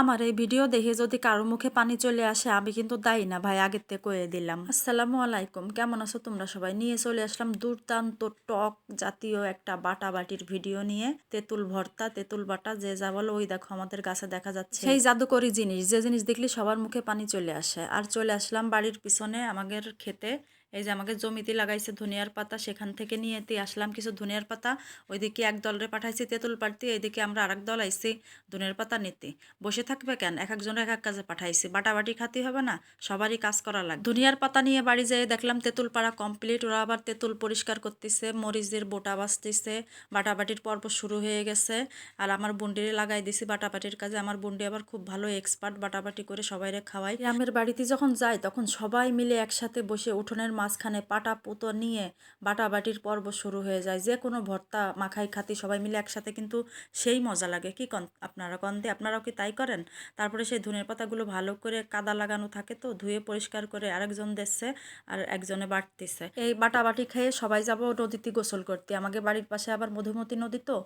আমার এই ভিডিও দেখে যদি কারও মুখে পানি চলে আসে, আমি কিন্তু দায়ী না, ভাই। আগের থেকে কয়ে দিলাম। আসসালামু আলাইকুম। কেমন আছো তোমরা সবাই? নিয়ে চলে আসলাম দুর্দান্ত টক জাতীয় একটা বাটা বাটির ভিডিও নিয়ে। তেঁতুল ভর্তা, তেঁতুল বাটা, যে যা বলো, ওই দেখো আমাদের গাছে দেখা যাচ্ছে। সেই জাদুকরি জিনিস, যে জিনিস দেখলে সবার মুখে পানি চলে আসে। আর চলে আসলাম বাড়ির পিছনে আমাদের খেতে। এই যে আমাকে জমিতে লাগাইছে ধনিয়ার পাতা, সেখান থেকে নিয়ে দিয়ে আসলাম কিছু ধনিয়ার পাতা। ওইদিকে এক দলরে পাঠাইছি তেঁতুল পাড়তে, এইদিকে আমরা আরেক দল আইছি ধনিয়ার পাতা নিতে। বসে থাকবে কেন? এক একজনের এক এক কাজে পাঠাইছি। বাটাবাটি খাতি হবে না, সবারই কাজ করা লাগে ধনিয়ার পাতা নিয়ে বাড়ি যেয়ে দেখলাম তেঁতুল পাড়া কমপ্লিট ওরা আবার তেঁতুল পরিষ্কার করতেছে, মরিচের বোটা বাঁচতেছে। বাটাবাটির পর্ব শুরু হয়ে গেছে। আর আমার বুন্ডিরে লাগাই দিছি বাটাবাটির কাজে। আমার বুন্ডি আবার খুব ভালো এক্সপার্ট বাটাবাটি করে সবাইরে খাওয়াই। গ্রামের বাড়িতে যখন যাই, তখন সবাই মিলে একসাথে বসে উঠোনের মাঝখানে পাটা পুতো নিয়ে বাটাবাটির পর্ব শুরু হয়ে যায়। যে কোনো ভর্তা, মাখাই, খাতি সবাই মিলে একসাথে কিন্তু সেই মজা লাগে। কি কন? আপনারা কন্দে আপনারাও কি তাই করেন? তারপরে সেই ধনের পাতাগুলো ভালো করে কাদা লাগানো থাকে তো, ধুয়ে পরিষ্কার করে আরেকজন দিচ্ছে আর একজনে বাটতেছে এই বাটাবাটি খেয়ে সবাই যাব নদীতে গোসল করতে। আমাকে বাড়ির পাশে আবার মধুমতি নদী তো।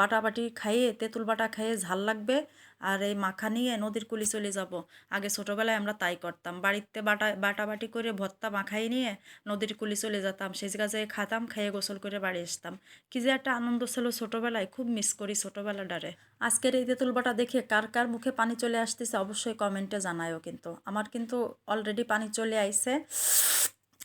বাটাবাটি খাইয়ে, তেঁতুল বাটা খেয়ে ঝাল লাগবে। আর এই মাখা নিয়ে নদীর কুলি চলে যাব। আগে ছোটোবেলায় আমরা তাই করতাম। বাড়িতে বাটা, বাটাবাটি করে ভর্তা মাখাই নিয়ে নদীর কুলি চলে যেতাম। সেই গাছে খাতাম, খেয়ে গোসল করে বাড়ি আসতাম। কি যে একটা আনন্দ ছিল ছোটোবেলায়, খুব মিস করি ছোটোবেলাটারে আজকের এই তেঁতুল বাটা দেখে কার কার মুখে পানি চলে আসতেছে অবশ্যই কমেন্টে জানায়ও কিন্তু। আমার কিন্তু অলরেডি পানি চলে আইছে।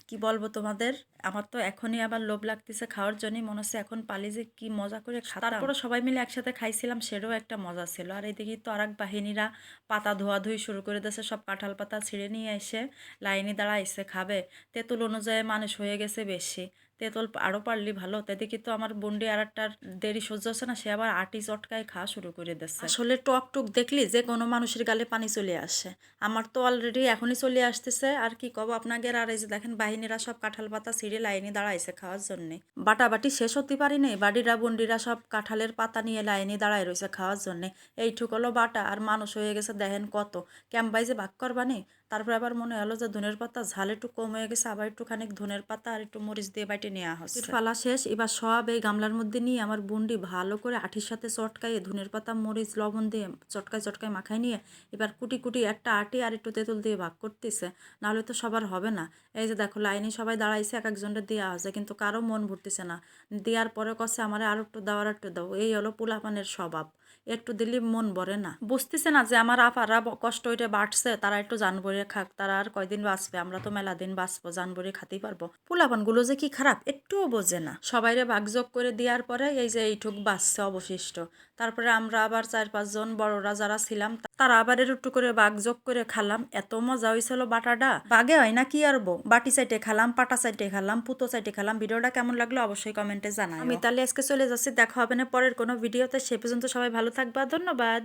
কি বলব তোমাদের? আমার তো এখনই আবার লোভ লাগতেছে খাওয়ার জন্যই। মনে হচ্ছে এখন পালি যে কি মজা করে তারপরে সবাই মিলে একসাথে খাইছিলাম সেটাও একটা মজা ছিল। আর এদিকে তো আরেক বাহিনীরা পাতা ধোয়াধুই শুরু করে দিয়েছে সব কাঁঠাল পাতা ছিঁড়ে নিয়ে এসে লাইনে দাঁড়া এসে খাবে। তেঁতুল অনুযায়ী মানুষ হয়ে গেছে বেশি। তেঁতুল আরও পারলি ভালো। দেখি তো আমার বন্ডি আর একটার দেরি সহ্য হচ্ছে না, সে আবার আটি চটকায় খাওয়া শুরু করে দিচ্ছে। আসলে টক টুক দেখলি যে কোনো মানুষের গালে পানি চলে আসে। আমার তো অলরেডি এখনই চলে আসতেছে, আর কি কব আপনাকে আর এই যে দেখেন বাহিনীরা সব কাঁঠাল পাতা ছিঁড়ে লাইনে দাঁড়াইছে খাওয়ার জন্যে। বাটাবাটি শেষ হতে পারিনি, বাড়িরা বন্ডিরা সব কাঁঠালের পাতা নিয়ে লাইনে দাঁড়ায় রয়েছে খাওয়ার জন্যে। এইটুক হলো বাটা, আর মানুষ হয়ে গেছে দেখেন কত। ক্যাম্পাই যে বাক করবানি তারপরে আবার মনে হলো যে ধনের পাতা ঝাল একটু কম হয়ে গেছে, আবার একটু খানিক ধনের পাতা আর একটু মরিচ দিয়ে বাইটে নেওয়া হচ্ছে। পালা শেষ, এবার সব এই গামলার মধ্যে নিয়ে আমার বুন্ডি ভালো করে আঠির সাথে চটকাইয়ে ধনের পাতা, মরিচ, লবণ দিয়ে চটকায় চটকায় মাখাই নিয়ে এবার কুটি কুটি একটা আটি আর একটু তেঁতুল দিয়ে ভাগ করতেছে। নাহলে তো সবার হবে না। এই যে দেখো লাইনে সবাই দাঁড়াইছে, এক একজনের দেওয়া আছে কিন্তু কারও মন ভরতেছে না। দেওয়ার পরে কছে আমার আর একটু দাও আর একটু দাও, এই হলো পোলাপানের স্বভাব। একটু দিলে মন ভরে না। বুঝতেছে না যে আমার আপারা কষ্ট হইতে বাড়ছে, তারা একটু জানবরে খাক, তারা আর কয়দিন বাঁচবে? আমরা তো মেলা দিন বাঁচবো, জানবরে খাতেই পারব। পোলাপনগুলো যে কি খারাপ, একটুও বোঝে না। সবাইরে ভাগযোগ করে দেওয়ার পরে এই যে এইটুক বাঁচছে অবশিষ্ট। তারপরে আমরা আবার চার পাঁচজন বড়রা যারা ছিলাম তারা আবার একটু করে বাঘ যোগ করে খালাম। এত মজা হয়েছিল বাটাটা। বাঘে হয় না কি আর বাটি সাইটে খালাম, পাটা সাইটে খালাম, পুতো সাইটে খালাম। ভিডিওটা কেমন লাগল অবশ্যই কমেন্টে জানাই আমি তাহলে আজকে চলে যাচ্ছি। দেখা হবে না পরের কোনো ভিডিওতে। সে পর্যন্ত সবাই ভালো থাকবা। ধন্যবাদ।